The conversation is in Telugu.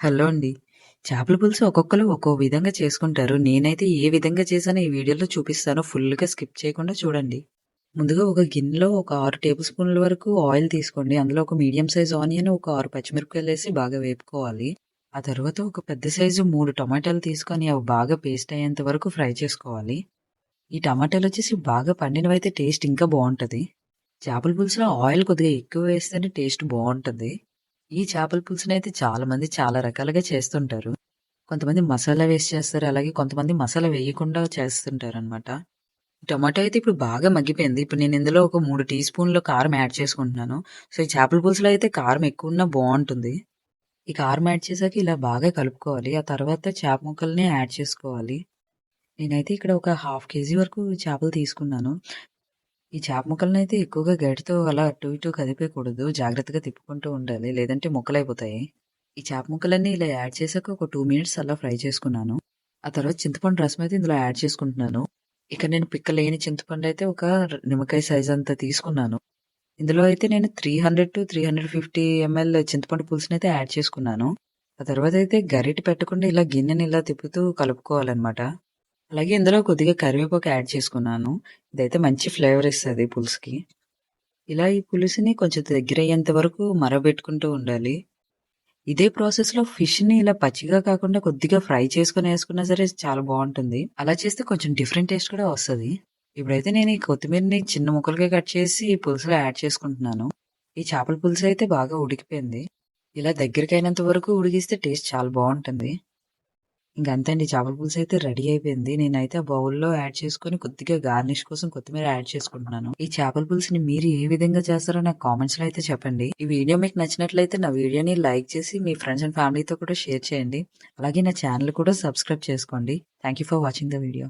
హలో అండి. చేపల పులుసు ఒక్కొక్కరు ఒక్కో విధంగా చేసుకుంటారు. నేనైతే ఏ విధంగా చేశానో ఈ వీడియోలో చూపిస్తానో ఫుల్‌గా స్కిప్ చేయకుండా చూడండి. ముందుగా ఒక గిన్నెలో ఒక ఆరు టేబుల్ స్పూన్ల వరకు ఆయిల్ తీసుకోండి. అందులో ఒక మీడియం సైజ్ ఆనియన్, ఒక ఆరు పచ్చిమిరపకాయలు వేసి బాగా వేపుకోవాలి. ఆ తర్వాత ఒక పెద్ద సైజు మూడు టమాటాలు తీసుకొని అవి బాగా పేస్ట్ అయ్యేంత వరకు ఫ్రై చేసుకోవాలి. ఈ టమాటాలు వచ్చేసి బాగా పండినవైతే టేస్ట్ ఇంకా బాగుంటుంది చేపల పులుసులో ఆయిల్ కొద్దిగా ఎక్కువ వేస్తేనే టేస్ట్ బాగుంటుంది ఈ చేపల పులుసునైతే చాలా మంది చాలా రకాలుగా చేస్తుంటారు. కొంతమంది మసాలా వేసి చేస్తారు. అలాగే కొంతమంది మసాలా వేయకుండా చేస్తుంటారనమాట. టమాటో అయితే ఇప్పుడు బాగా మగ్గిపోయింది. ఇప్పుడు నేను ఇందులో ఒక మూడు టీ స్పూన్లు కారం యాడ్ చేసుకుంటున్నాను. సో, ఈ చేపల పులుసులో అయితే కారం ఎక్కువున్నా బాగుంటుంది ఈ కారం యాడ్ చేసాక ఇలా బాగా కలుపుకోవాలి. ఆ తర్వాత చేప ముక్కల్ని యాడ్ చేసుకోవాలి. నేనైతే ఇక్కడ ఒక హాఫ్ కేజీ వరకు చేపలు తీసుకున్నాను. ఈ చేప ముక్కలనైతే ఎక్కువగా గడితో అలా అటు ఇటు కదిపేయకూడదు. జాగ్రత్తగా తిప్పుకుంటూ ఉండాలి. లేదంటే ముక్కలైపోతాయి. ఈ చేప ముక్కలన్నీ ఇలా యాడ్ చేశాక ఒక టూ మినిట్స్ అలా ఫ్రై చేసుకున్నాను. ఆ తర్వాత చింతపండు రసం అయితే ఇందులో యాడ్ చేసుకుంటున్నాను. ఇక్కడ నేను పిక్క లేని చింతపండు అయితే ఒక నిమ్మకాయ సైజ్ అంత తీసుకున్నాను. ఇందులో అయితే నేను 300-350 ఎంఎల్ చింతపండు పులుసుని అయితే యాడ్ చేసుకున్నాను. ఆ తర్వాత అయితే గరిటె పెట్టకుండా ఇలా గిన్నెని ఇలా తిప్పుతూ కలుపుకోవాలన్నమాట అలాగే ఇందులో కొద్దిగా కరివేపాకు యాడ్ చేసుకున్నాను. ఇదైతే మంచి ఫ్లేవర్ ఇస్తుంది పులుసుకి. ఇలా ఈ పులుసుని కొంచెం దగ్గరయ్యేంత వరకు మరబెట్టుకుంటూ ఉండాలి. ఇదే ప్రాసెస్‌లో ఫిష్‌ని ఇలా పచ్చిగా కాకుండా కొద్దిగా ఫ్రై చేసుకొని వేసుకున్నా సరే చాలా బాగుంటుంది అలా చేస్తే కొంచెం డిఫరెంట్ టేస్ట్ కూడా వస్తుంది ఇప్పుడైతే నేను ఈ కొత్తిమీరని చిన్న ముక్కలుగా కట్ చేసి ఈ పులుసులో యాడ్ చేసుకుంటున్నాను. ఈ చేపల పులుసు అయితే బాగా ఉడికిపోయింది. ఇలా దగ్గరికైనంత వరకు ఉడికిస్తే టేస్ట్ చాలా బాగుంటుంది ఇంక అంతే అండి. చేపల పులుసు అయితే రెడీ అయిపోయింది. నేనైతే ఆ బౌల్‌లో యాడ్ చేసుకొని కొద్దిగా గార్నిష్ కోసం కొత్తిమీర యాడ్ చేసుకుంటున్నాను. ఈ చేపల పులుసుని మీరు ఏ విధంగా చేస్తారో నాకు కామెంట్స్లో అయితే చెప్పండి. ఈ వీడియో మీకు నచ్చినట్లయితే నా వీడియోని లైక్ చేసి మీ ఫ్రెండ్స్ అండ్ ఫ్యామిలీతో కూడా షేర్ చేయండి. అలాగే నా ఛానల్ కూడా సబ్స్క్రైబ్ చేసుకోండి. Thank you for watching the video.